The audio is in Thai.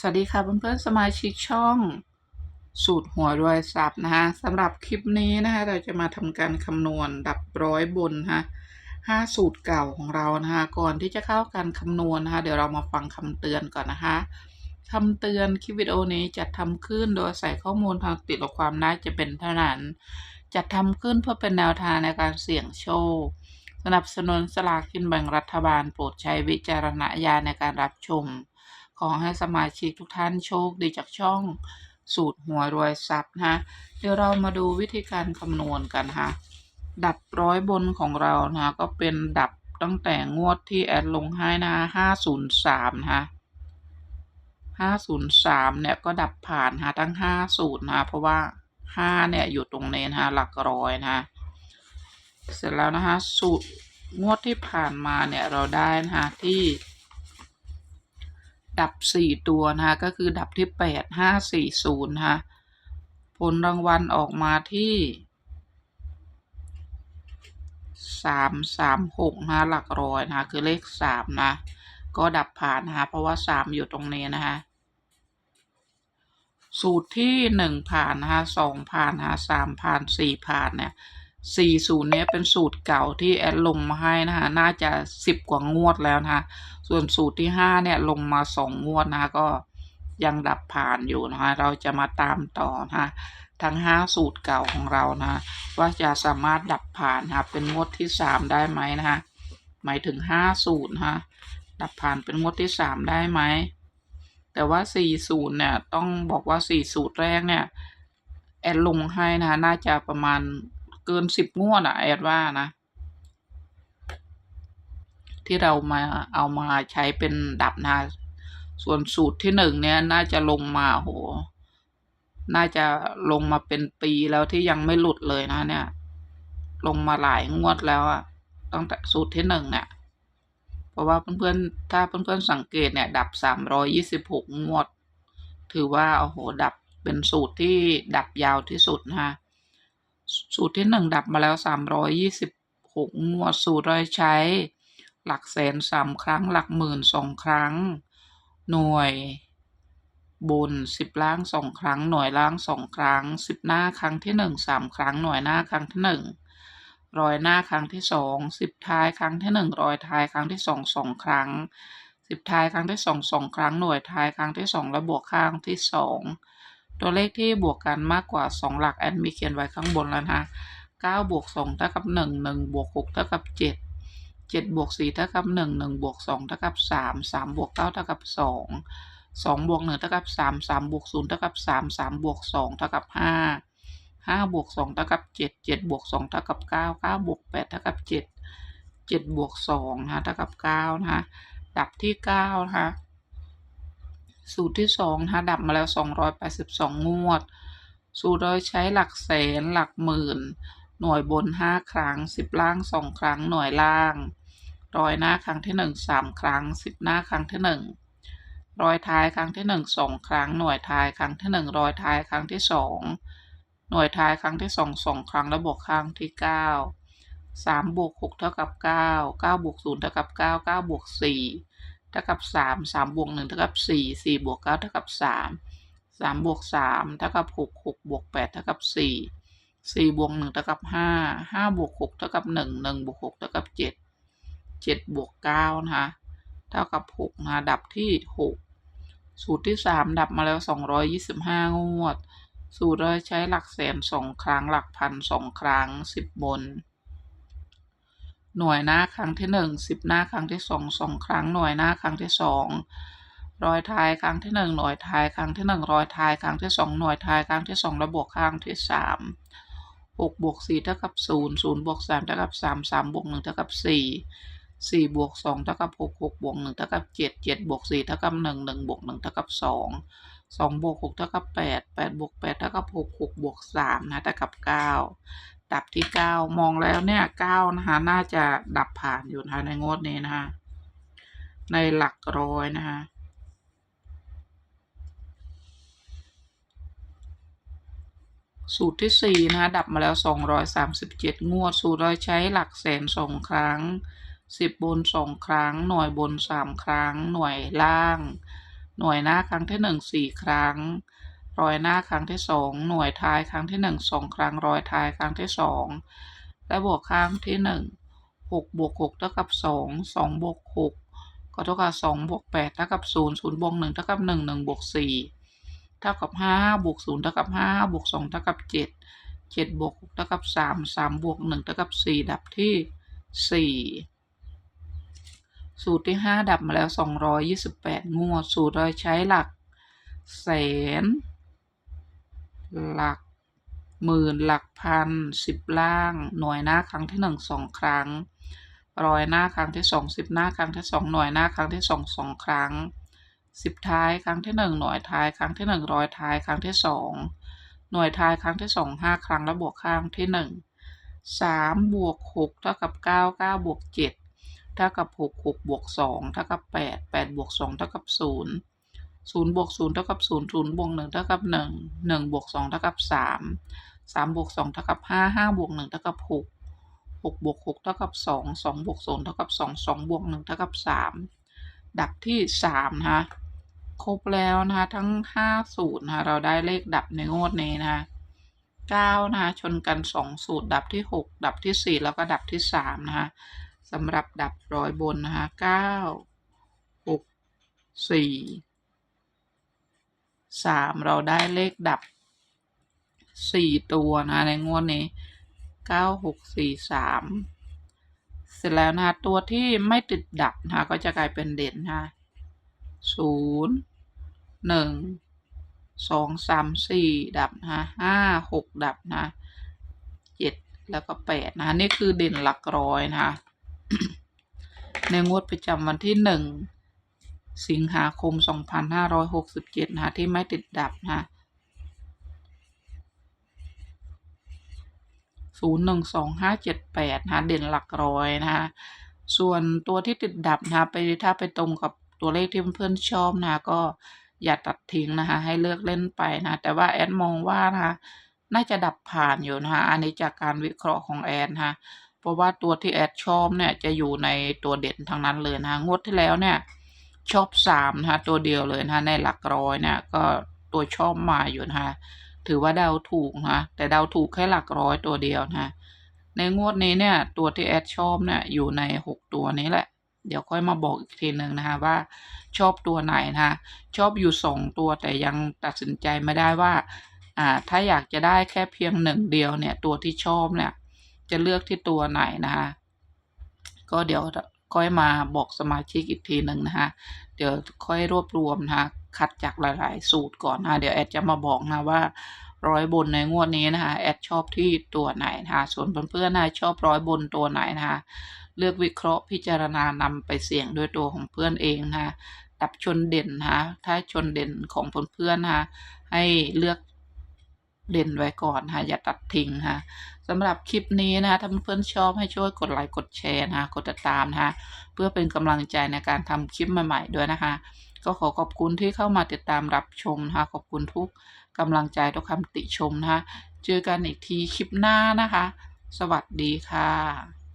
สวัสดีค่ะเพื่อนๆสมาชิกช่อง สูตรหัวรวยทรัพย์นะคะสำหรับคลิปนี้นะคะเราจะมาทำการคำนวณดับร้อยบนนะห้าสูตรเก่าของเรานะคะก่อนที่จะเข้าการคำนวณนะคะเดี๋ยวเรามาฟังคำเตือนก่อนนะคะคำเตือนคลิปวิดีโอนี้จะทำขึ้นโดยใส่ข้อมูลทางติดต่อความน่าจะเป็นเท่านั้นจะทำขึ้นเพื่อเป็นแนวทางในการเสี่ยงโชคสนับสนุนสลากกินแบ่งรัฐบาลโปรดใช้วิจารณญาณในการรับชม ขอให้สมาชิกทุกท่านโชคดีจากช่องสูตรหัวรวยทรัพย์นะเดี๋ยวเรามาดูวิธีการคำนวณกันค่ะดับร้อยบนของเรานะก็เป็นดับตั้งแต่งวดที่แอดลงให้นะห้าศูนย์สามนะคะห้าศูนย์สามเนี่ยก็ดับผ่านฮะทั้งห้าสูตรนะเพราะว่าห้าเนี่ยอยู่ตรงนี้นะหลักร้อยนะ เสร็จแล้วนะคะสูตรงวดที่ผ่านมาเนี่ยเราได้นะคะที่ ดับสี่ตัวนะคะ ก็คือดับที่แปดห้าสี่ศูนย์นะคะผลรางวัลออกมาที่สามสามหกนะหลักร้อยนะคะคือเลขสามนะ ก็ดับผ่านนะคะเพราะว่าสามอยู่ตรงนี้นะคะสูตรที่หนึ่งผ่านนะคะสองผ่านนะคะสามผ่านสี่ผ่านเนี่ย สี่ศูนย์เนี้ยเป็นสูตรเก่าที่แอดลงมาให้นะคะน่าจะสิบกว่างวดแล้วนะคะส่วนสูตรที่ห้าเนี่ยลงมาสองงวดนะคะก็ยังดับผ่านอยู่นะคะเราจะมาตามต่อนะคะทั้งห้าสูตรเก่าของเรานะว่าจะสามารถดับผ่านนะะเป็นงวดที่สามได้ไหมนะคะหมายถึงห้าสูตรนะคะดับผ่านเป็นงวดที่สามได้ไหมแต่ว่าสี่สูตรเนี่ยต้องบอกว่าสี่สูตรแรกเนี่ยแอดลงให้นะะน่าจะประมาณ เกินสิบงวดอะแอดว่านะ ที่เรามาเอามาใช้เป็นดับนะส่วนสูตรที่หนึ่งเนี่ยน่าจะลงมาโห น่าจะลงมาเป็นปีแล้วที่ยังไม่หลุดเลยนะ เนี่ย ลงมาหลายงวดแล้วอะตั้งแต่สูตรที่หนึ่งเนี่ยเพราะว่าเพื่อนๆถ้าเพื่อนๆสังเกตเนี่ย ดับสามร้อยี่สิบหกงวด ถือว่าโอ้โหดับเป็นสูตรที่ดับยาวที่สุดนะ สูตรที่หนึ่งดับมาแล้วสามร้อยี่สิบหกงวดสูตรเราใช้ หลักแสนสามครั้ง หลักหมื่นสองครั้ง หน่วยบนสิบล่างสองครั้ง หน่วยล่างสองครั้งสิบหน้าครั้งที่หนึ่งสามครั้ง หน่วยหน้าครั้งที่หนึ่งรอยหน้าครั้งที่สองสิบท้ายครั้งที่หนึ่งรอยท้ายครั้งที่สองสองครั้งสิบท้ายครั้งที่สองสองครั้งหน่วยท้ายครั้งที่สองและบวกข้างที่สอง ตัวเลขที่บวกกันมากกว่าสองหลักแอดมีเขียนไว้ข้างบนแล้วนะเก้าบวกสองเท่ากับหนึ่งหนึ่งบวกหกเท่ากับเจ็ดเจ็ดบวกสี่เท่ากับหนึ่งหนึ่งบวกสองเท่ากับสามสามบวกเก้าเท่ากับสองสองบวกหนึ่งเท่ากับสามสามบวกศูนย์เท่ากับสามสามบวกสองเท่ากับห้าห้าบวกสองเท่ากับเจ็ดเจ็ดบวกสองเท่ากับเก้าเก้าบวกแปดเท่ากับเจ็ดเจ็ดบวกสองนะเท่ากับเก้านะคะดับที่เก้านะคะ สูตรที่สองนะคะดับมาแล้วสองร้อยแปดสิบสองงวด สูตรโดยใช้หลักแสนหลักหมื่น หน่วยบนห้าครั้งสิบล่างสองครั้งหน่วยล่างร้อยหน้าครั้งที่หนึ่งสามครั้งสิบหน้าครั้งที่หนึ่งรอยท้ายครั้งที่หนึ่งสองครั้ง หน่วยท้ายครั้งที่หนึ่งรอยท้ายครั้งที่สองหน่วยท้ายครั้งที่สองสองครั้งแล้วบวกข้งที่เก้าสามบวกหกเท่ากับเก้าเก้าบวกศูนย์เท่ากับเก้าเก้าบวกสี่ ท่ากับสามสามบวกหนึ่งเท่ากับสี่สี่บวกเก้าเท่ากับสามสามบวกสามเท่ากับหกหกบวกแปดเท่ากับสี่สี่บวกหนึ่งเท่ากับห้าห้าบวกหกเท่ากับหนึ่งหนึ่งบวกหกเท่ากับเจ็ดเจ็ดบวกเก้านะคะเท่ากับหกนะดับที่หกสูตรที่สามดับมาแล้วสองร้อยยี่สิบห้างวด สูตรเราใช้หลักแสนสองครั้งหลักพันสองครั้งสิบบน หน่วยหน้าครั้งที่หนึ่งสิบหน้าครั้งที่สองสองครั้งหน่วยหน้าครั้งที่สองร้อยท้ายครั้งที่หนึ่งหน่วยท้ายครั้งที่หนึ่งร้อยท้ายครั้งที่สองหน่วยท้ายครั้งที่สองระบวกข้งที่สามหกบวกสี่เท่ากับศูนย์ศูนย์บวกสามเท่ากับสามสามบวกหนึ่งเท่ากับสี่สี่บวกสองเท่ากับหกหกบวกหนึ่งเท่ากับเจ็ดเจ็ดบวกสี่เท่ากับหนึ่งหนึ่งบวกหนึ่งเท่ากับสองสองบวกหกเท่ากับแปดแปดบวกแปดเท่ากับหกหกบวกสามนะเท่ากับเก้า ดับที่เก้ามองแล้วเนี่ยเก้านะคะน่าจะดับผ่านอยู่นะคะในงวดนี้นะคะในหลักร้อยนะคะสูตรที่สี่นะคะดับมาแล้วสองร้อยสามสิบเจ็ดงวด สูตรเราใช้หลักแสนสองครั้งสิบบนสองครั้ง หน่วยบนสามครั้ง หน่วยล่าง หน่วยหน้าครั้งที่หนึ่งสี่ครั้ง รอยหน้าครั้งที่สองหน่วยท้ายครั้งที่หนึ่งสองครั้งรอยท้ายครั้งที่สองและบวกข้งที่หนึ่งหกบวกหกเท่ากับสองสองบวกหกก็เท่ากับสองบวกแปดเท่ากับศูนย์ศูนย์บวกหนึ่งเท่ากับหนึ่งหนึ่งบวกสี่เท่ากับห้าบวกศูนย์เท่ากับห้าบวกสองเท่ากับเจ็ดเจ็ดบวกหกเท่ากับสามสามบวกหนึ่งเท่ากับสี่ดับที่สี่สูตรที่ห้าดับมาแล้วสองร้อยยี่สิบแปดงวด สูตรเราใช้หลัก แสน หลักหมื่นหลักพันสิบล่าง หน่วยหน้าครั้งที่หนึ่งสองครั้งร้อยหน้าครั้งที่สองสิบหน้าครั้งที่สองหน่วยหน้าครั้งที่สองสองครั้งสิบท้ายครั้งที่หนึ่งหน่วยท้ายครั้งที่หนึ่งร้อยท้ายครั้งที่สองหน่วยท้ายครั้งที่สองห้าครั้งแล้วบวกข้างที่หนึ่งสามบวกหกเท่ากับเก้าเก้าบวกเจ็ดเท่ากับหกหกบวกสองเท่ากับแปดแปดบวกสองเท่ากับศูนย์ ศูนย์บวกศูนย์เท่ากับศูนย์ศูนย์บวกหนึ่งเท่ากับหนึ่งหนึ่งบวกสองเท่ากับสามสามบวกสองเท่ากับห้าห้าบวกหนึ่งเท่ากับหกหกบวกหกเท่ากับสองสองบวกศูนย์เท่ากับสองสองบวกหนึ่งเท่ากับสามดับที่สามนะคะครบแล้วนะคะทั้งห้าสูตรนะคะเราได้เลขดับในงวดนี้นะคะเก้านะคะชนกันสองสูตรดับที่หกดับที่สี่แล้วก็ดับที่สามนะคะสำหรับดับร้อยบนนะคะเก้าหกสี่ สามเราได้เลขดับสี่ตัวนะในงวดนี้เก้าหกสี่สามเสร็จแล้วนะคะตัวที่ไม่ติดดับนะคะก็จะกลายเป็นเด่นนะคะศูนย์หนึ่งสองสามสี่ดับนะห้าหกดับนะเจ็ดแล้วก็แปดนะคะนี่คือเด่นหลักร้อยนะคะในงวดประจำวันที่หนึ่ง สิงหาคมสองพันห้าร้อยหกสิบเจ็ดนะคะที่ไม่ติดดับนะคะศูนย์หนึ่งสองห้าเจ็ดแปดนะคะเด่นหลักร้อยนะคะส่วนตัวที่ติดดับนะคะไปถ้าไปตรงกับตัวเลขที่เพื่อนชอบนะคะก็อย่าตัดทิ้งนะคะให้เลือกเล่นไปนะแต่ว่าแอดมองว่านะคะน่าจะดับผ่านอยู่นะคะอันนี้จากการวิเคราะห์ของแอดนะคะเพราะว่าตัวที่แอดชอบเนี่ยจะอยู่ในตัวเด่นทั้งนั้นเลยนะคะงวดที่แล้วเนี่ย ชอบสามนะคะตัวเดียวเลยนะคะในหลักร้อยเนี่ยก็ตัวชอบมาอยู่นะคะถือว่าเดาถูกนะแต่เดาถูกแค่หลักร้อยตัวเดียวนะในงวดนี้เนี่ยตัวที่แอดชอบเนี่ยอยู่ในหกตัวนี้แหละ เดี๋ยวค่อยมาบอกอีกทีหนึ่งนะคะว่าชอบตัวไหนนะคะชอบอยู่สองตัวแต่ยังตัดสินใจไม่ได้ว่าอ่าถ้าอยากจะได้แค่เพียงหนึ่งเดียวเนี่ยตัวที่ชอบเนี่ยจะเลือกที่ตัวไหนนะคะก็เดี๋ยว ค่อยมาบอกสมาชิกอีกทีหนึ่งนะคะเดี๋ยวค่อยรวบรวมนะคะคัดจากหลายๆ สูตรก่อนนะคะเดี๋ยวแอดจะมาบอกนะว่าร้อยบนในงวดนี้นะคะแอดชอบที่ตัวไหนนะคะส่วนเพื่อนๆนะชอบร้อยบนตัวไหนนะคะเลือกวิเคราะห์พิจารณานำไปเสี่ยงด้วยตัวของเพื่อนเองนะคะดับชนเด่นนะคะถ้าชนเด่นของเพื่อนๆนะคะให้เลือก เล่นไว้ก่อนฮะคะอย่าตัดทิ้งฮะคะสำหรับคลิปนี้นะคะถ้าเพื่อนชอบให้ช่วยกดไลค์กดแชร์นะคะกดติดตามนะคะเพื่อเป็นกำลังใจในการทำคลิปใหม่ๆด้วยนะคะก็ขอขอบคุณที่เข้ามาติดตามรับชมนะคะขอบคุณทุกกำลังใจทุกคำติชมนะคะเจอกันอีกทีคลิปหน้านะคะ สวัสดีค่ะ